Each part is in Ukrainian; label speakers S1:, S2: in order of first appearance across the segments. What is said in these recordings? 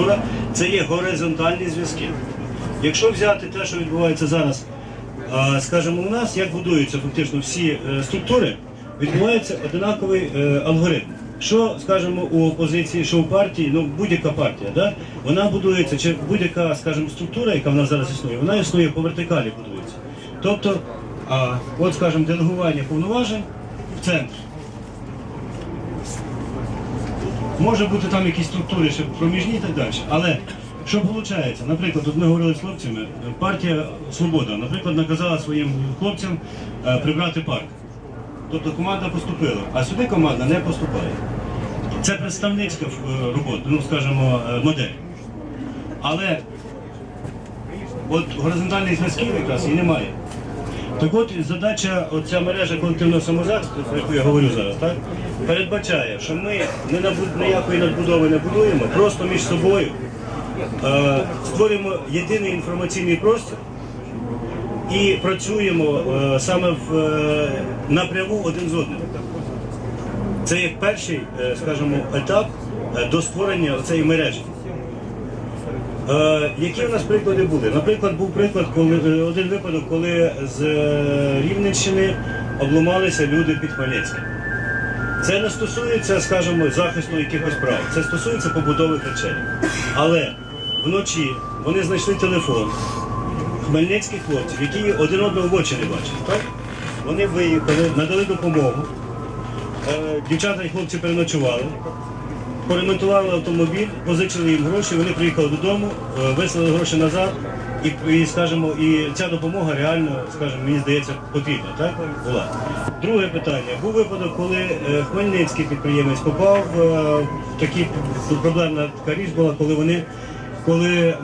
S1: структура, це є горизонтальні зв'язки. Якщо взяти те, що відбувається зараз, скажімо, у нас як будуються фактично всі е, структури, відбувається одинаковий е, алгоритм. Що, скажімо, у опозиції, що у партії, ну будь-яка партія, да? вона будується, чи будь-яка, скажімо, структура, яка в нас зараз існує, вона існує по вертикалі будується. Тобто, а, от, скажімо, делегування повноважень в центр. Може бути там якісь структури ще проміжні і так далі. Але що виходить? Наприклад, от ми говорили з хлопцями, партія Свобода, наприклад, наказала своїм хлопцям е, прибрати парк. Тобто команда поступила, а сюди команда не поступає. Це представницька е, робота, ну скажімо, е, модель. Але от горизонтальних зв'язків якраз і немає. Так от задача, оця мережа колективного самозахисту, про яку я говорю зараз, так, передбачає, що ми не набу- ніякої надбудови не будуємо, просто між собою е, створюємо єдиний інформаційний простір і працюємо е, саме в, е, напряму один з одним. Це як перший, е, скажімо, етап е, до створення цієї мережі. Е, які в нас приклади були? Наприклад, був приклад, коли е, один випадок, коли з е, Рівненщини обламалися люди під Хмельницьким. Це не стосується, скажімо, захисту якихось прав, це стосується побутових речей. Але вночі вони знайшли телефон хмельницьких хлопців, які один одного в очі не бачать. Так? Вони виїхали, надали допомогу. Дівчата і хлопці переночували поремонтували автомобіль, позичили їм гроші, вони приїхали додому, е, вислали гроші назад, і, і скажімо, і ця допомога реально, скажімо, мені здається, потрібна, так була. Друге питання. Був випадок, коли е, хмельницький підприємець попав е, в такі проблемна така річ була, коли вони, коли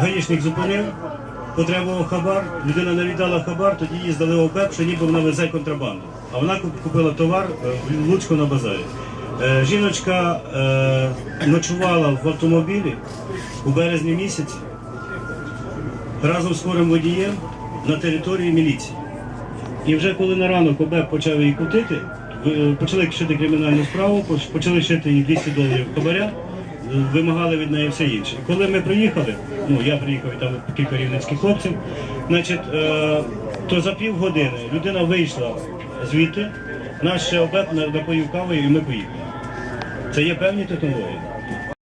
S1: гаїшник зупинив. Потребував хабар, людина не віддала хабар, тоді її здали ОПЕП, що ніби вона везе контрабанду. А вона купила товар в Луцьку на базарі. Е, Жіночка е, ночувала в автомобілі у березні місяці разом з хворим водієм на території міліції. І вже коли на ранок ОБЕП почав її кутити, почали шити кримінальну справу, почали шити їй 200 доларів хабаря, вимагали від неї все інше. Коли ми приїхали, ну я приїхав і там кілька рівненських хлопців, значить, е, то за півгодини людина вийшла звідти, наш ще ОБЕП напоїв кавою і ми поїхали. Це є певні технології.